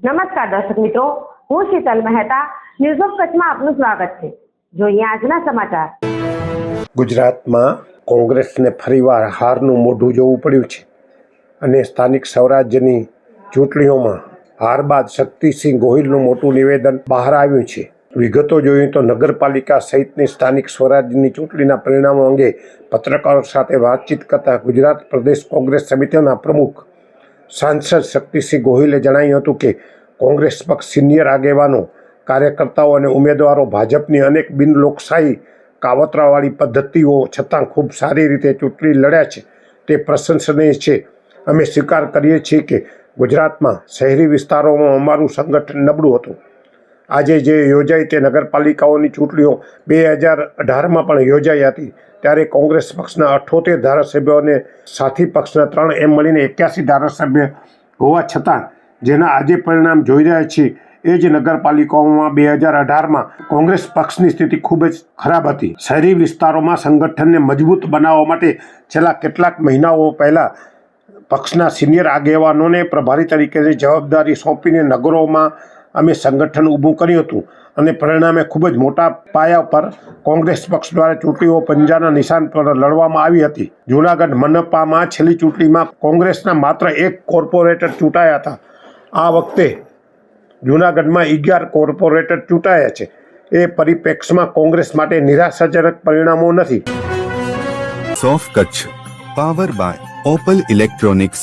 નમસ્કાર દર્શક મિત્રો, હું શીતલ મહેતા ન્યૂઝ ઓફ કચ્છમાં આપનું સ્વાગત છે. જોઈએ આજના સમાચાર. ગુજરાતમાં કોંગ્રેસને ફરીવાર હારનું મોઢું જોવું પડ્યું છે અને સ્થાનિક સ્વરાજ્યની ચૂંટણીઓમાં હાર બાદ શક્તિસિંહ ગોહિલનું મોટું નિવેદન બહાર આવ્યું છે. વિગતો જોઈએ તો નગરપાલિકા સહિતની સ્થાનિક સ્વરાજ્યની ચૂંટણીના પરિણામો અંગે પત્રકારો સાથે વાતચીત કરતા ગુજરાત પ્રદેશ કોંગ્રેસ સમિતિના પ્રમુખ સાંસદ શક્તિસિંહ ગોહિલે જણાવ્યું હતું કે કોંગ્રેસ પક્ષ સિનિયર આગેવાનો, કાર્યકર્તાઓ અને ઉમેદવારો ભાજપની અનેક બિનલોકશાહી કાવતરાવાળી પદ્ધતિઓ છતાં ખૂબ સારી રીતે ચૂંટણી લડ્યા છે. તે પ્રશંસનીય છે. અમે સ્વીકાર કરીએ છીએ કે ગુજરાતમાં શહેરી વિસ્તારોમાં અમારું સંગઠન નબળું હતું. આજે જે યોજાઈ તે નગરપાલિકાઓની ચૂંટણીઓ બે હજાર અઢારમાં પણ યોજાઈ હતી, ત્યારે કોંગ્રેસ પક્ષના અઠ્ઠોતેર ધારાસભ્યો અને સાથી પક્ષના ત્રણ એમ મળીને એક્યાસી ધારાસભ્ય હોવા છતાં જેના આજે પરિણામ જોઈ રહ્યા છીએ, એ જ નગરપાલિકાઓમાં બે હજાર અઢારમાં કોંગ્રેસ પક્ષની સ્થિતિ ખૂબ જ ખરાબ હતી. શહેરી વિસ્તારોમાં સંગઠનને મજબૂત બનાવવા માટે છેલ્લા કેટલાક મહિનાઓ પહેલાં પક્ષના સિનિયર આગેવાનોને પ્રભારી તરીકેની જવાબદારી સોંપીને નગરોમાં અમે સંગઠન ઊભું કર્યું હતું અને પરિણામે ખૂબ જ મોટા પાયા પર કોંગ્રેસ પક્ષ દ્વારા ચૂંટણીઓ પંજાના નિશાન પર લડવામાં આવી હતી. જૂનાગઢ મનપામાં છેલ્લી ચૂંટણીમાં કોંગ્રેસના માત્ર એક કોર્પોરેટર ચૂંટાયા હતા. આ વખતે જૂનાગઢમાં અગિયાર કોર્પોરેટર ચૂંટાયા છે. એ પરિપ્રેક્ષમાં કોંગ્રેસ માટે નિરાશાજનક પરિણામો નથી. સોફ Kutch, power by Opal electronics